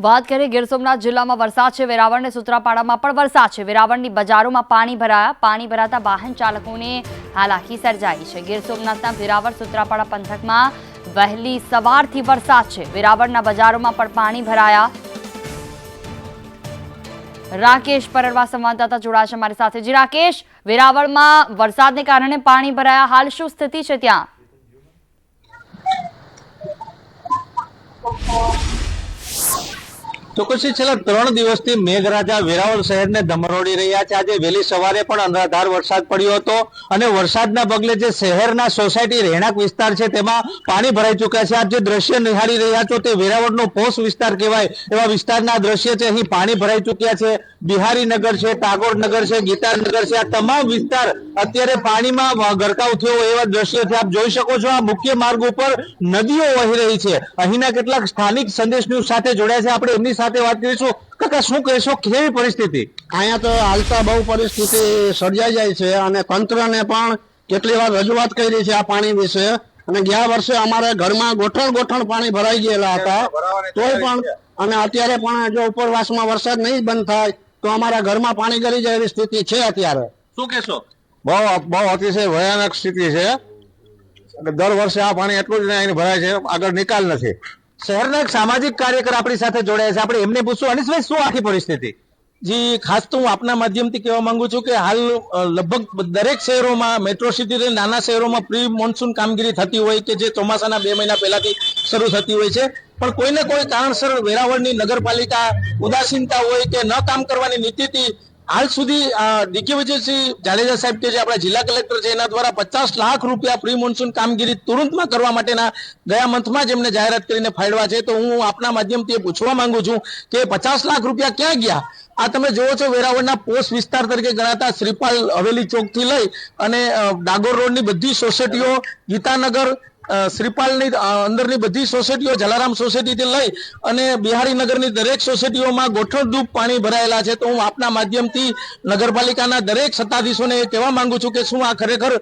વાત કરીએ ગીર સોમનાથ જિલ્લામાં વરસાદ છે. વેરાવળ ને સુત્રાપાડામાં પણ વરસાદ છે. વેરાવળની બજારોમાં પાણી ભરાયા. પાણી ભરાતા વાહન ચાલકોને હાલાકી સર્જાઈ છે. ગીર સોમનાથના વેરાવળ સુત્રાપાડા પંથકમાં વહેલી સવારથી વરસાદ છે. વેરાવળના બજારોમાં પણ પાણી ભરાયા. રાકેશ પરરવા સંવાદદાતા જોડાશે મારી સાથે. જી રાકેશ, વેરાવળમાં વરસાદને કારણે પાણી ભરાયા. હાલ શું સ્થિતિ છે ત્યાં? ચોક્કસથી છેલ્લા ત્રણ દિવસથી મેઘરાજા વેરાવળ શહેરને ધમરોડી રહ્યા છે. આજે વહેલી સવારે પણ અનરાધાર વરસાદ પડ્યો હતો અને વરસાદના પગલે જે શહેરના સોસાયટી રહેણાંક વિસ્તાર છે, તેમાં પાણી ભરાઈ ચૂક્યા છે. આપ જે દ્રશ્ય નિહાળી રહ્યા છો તે વેરાવળનો પોષ વિસ્તાર કહેવાય એવા વિસ્તારના દ્રશ્ય છે. અહીં પાણી ભરાઈ ચૂક્યા છે. બિહારીનગર છે ટાગોરનગર છે ગીતાનગર છે. આ તમામ વિસ્તાર અત્યારે પાણીમાં ગરકાવ થયો એવા દ્રશ્ય છે. આપ જોઈ શકો છો આ મુખ્ય માર્ગ ઉપર નદીઓ વહી રહી છે. અહીંના કેટલાક સ્થાનિક સંદેશ ન્યૂઝ સાથે જોડાયા છે. આપણે એમની સાથે વાત કરીશું. કાકા શું કહેશો? કેવી પરિસ્થિતિ? અહીંયા તો હાલતા બહુ પરિસ્થિતિ સર્જાઈ જાય છે અને તંત્રને પણ કેટલી વાર રજૂઆત કરી છે આ પાણી વિશે. અને ગયા વર્ષે અમારે ઘરમાં ગોઠણ ગોઠણ પાણી ભરાઈ ગયેલા હતા. તોય પણ અને અત્યારે પણ જો ઉપરવાસમાં વરસાદ નહીં બંધ થાય તો અમારા ઘરમાં પાણી ગળી જાય એવી સ્થિતિ છે અત્યારે. શું કહેશો? બહુ બહુ અતિશય ભયાનક સ્થિતિ છે. દર વર્ષે આ પાણી એટલું જ નહીં ભરાય છે. આગળ નિકાલ નથી. શહેરના એક સામાજિક કાર્યકર આપણી સાથે જોડાયા છે. આપણે એમને પૂછશું, અનિશભાઈ, શું આખી પરિસ્થિતિ? જી, ખાસ તો હું આપના માધ્યમથી કહેવા માંગુ છું કે હાલ લગભગ દરેક શહેરોમાં, મેટ્રો સિટી નાના શહેરોમાં પ્રી મોન્સૂન કામગીરી થતી હોય કે જે ચોમાસાના બે મહિના પહેલાથી શરૂ થતી હોય છે. પણ કોઈને કોઈ કારણસર વેરાવળની નગરપાલિકા ઉદાસીનતા હોય કે ન કામ કરવાની નીતિથી હાલ સુધી ડીકે વિજયસિંહ જાડેજા સાહેબ કે જે આપણા જિલ્લા કલેક્ટર છે, એના દ્વારા પચાસ લાખ રૂપિયા પ્રી મોન્સૂન કામગીરી તુરંતમાં કરવા માટેના ગયા મંથમાં જ એમને જાહેરાત કરીને ફાળવા છે. તો હું આપના માધ્યમથી એ પૂછવા માંગુ છું કે પચાસ લાખ રૂપિયા ક્યાં ગયા? આ તમે જોવો છો, વેરાવળના પોસ્ટ વિસ્તાર તરીકે ગણાતા શ્રીપાલ હવેલી ચોકથી લઈ અને ડાગોર રોડની બધી સોસાયટીઓ, ગીતાનગર શ્રીપાલની અંદરની બધી સોસાયટીઓ, જલારામ સોસાયટીથી લઈ અને બિહારી નગરની દરેક સોસાયટીઓમાં ગોઠણરૂપ પાણી ભરાયેલા છે. તો હું આપના માધ્યમથી નગરપાલિકાના દરેક સત્તાધીશોને એ કહેવા માંગુ છું કે શું આ ખરેખર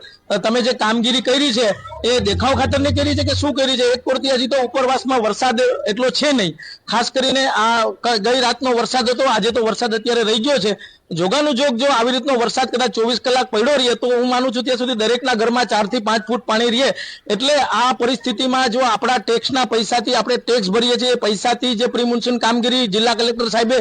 તમે જે કામગીરી કરી છે, એ દેખાવ ખાતરની કરી છે કે શું કરી છે? એક પૂરતી હજી તો ઉપરવાસમાં વરસાદ એટલો છે નહીં. ખાસ કરીને આ ગઈ રાતનો વરસાદ હતો, આજે તો વરસાદ અત્યારે રહી ગયો છે. જોગાનું જોગ જો આવી રીતનો વરસાદ કદાચ ચોવીસ કલાક પડ્યો રહીએ તો હું માનું છું ત્યાં સુધી દરેકના ઘરમાં ચારથી પાંચ ફૂટ પાણી રહે. એટલે આ પરિસ્થિતિમાં જો આપણા ટેક્સના પૈસાથી આપણે ટેક્સ ભરીએ છીએ, પૈસાથી જે પ્રી કામગીરી જિલ્લા કલેક્ટર સાહેબે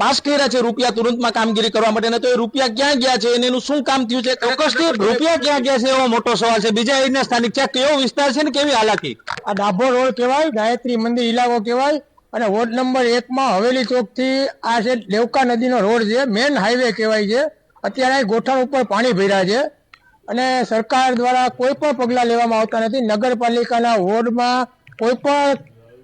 પાસ કર્યા છે રૂપિયા તુરંતમાં કામગીરી કરવા માટે તો એ રૂપિયા ક્યાં ગયા છે અને એનું શું કામ થયું છે? ચોક્કસથી રૂપિયા ક્યાં ગયા છે એવો મોટો સવાલ છે. બીજા એરિયાના સ્થાનિક છે. કેવો વિસ્તાર છે ને કેવી હાલાકી? આ ડાભો રોડ કહેવાય, ગાયત્રી મંદિર ઇલાકો કહેવાય, અને વોર્ડ નંબર એકમાં હવેલી ચોકથી આ છે દેવકા નદીનો રોડ છે, મેન હાઈવે કહેવાય છે. અત્યારે ગોઠણ ઉપર પાણી ભર્યા છે. અને સરકાર દ્વારા કોઈ પણ પગલાં લેવામાં આવતા નથી. નગરપાલિકાના વોર્ડમાં કોઈ પણ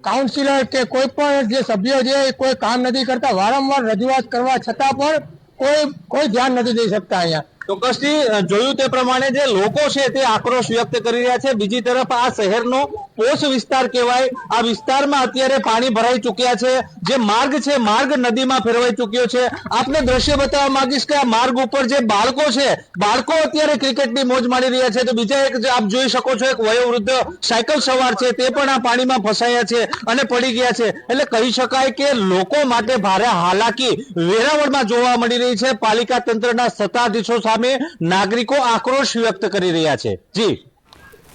કાઉન્સિલર કે કોઈ પણ જે સભ્યો છે એ કોઈ કામ નથી કરતા, વારંવાર રજૂઆત કરવા છતાં પણ કોઈ કોઈ ધ્યાન નથી દઈ શકતા અહીંયા. ચોક્કસથી જોયું તે પ્રમાણે જે લોકો છે તે આક્રોશ વ્યક્ત કરી રહ્યા છે. બીજી તરફ આ શહેરનો પોષ વિસ્તાર કહેવાય. આ વિસ્તારમાં અત્યારે પાણી ભરાઈ ચૂક્યા છે. જે માર્ગ છે, માર્ગ નદીમાં ફેરવાઈ ચૂક્યો છે. આપને દ્રશ્ય બતાવવા માંગીશ કે આ માર્ગ ઉપર જે બાળકો છે, બાળકો અત્યારે ક્રિકેટની મોજ માણી રહ્યા છે. તો બીજા એક આપ જોઈ શકો છો, એક વયોવૃદ્ધ સાયકલ સવાર છે, તે પણ આ પાણીમાં ફસાયા છે અને પડી ગયા છે. એટલે કહી શકાય કે લોકો માટે ભારે હાલાકી વેરાવળમાં જોવા મળી રહી છે. પાલિકા તંત્રના સત્તાધીશો સામે નાગરિકો આક્રોશ વ્યક્ત કરી રહ્યા છે. જી.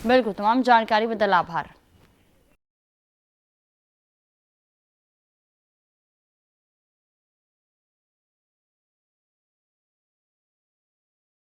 બિલકુલ. તમામ જાણકારી બદલ આભાર.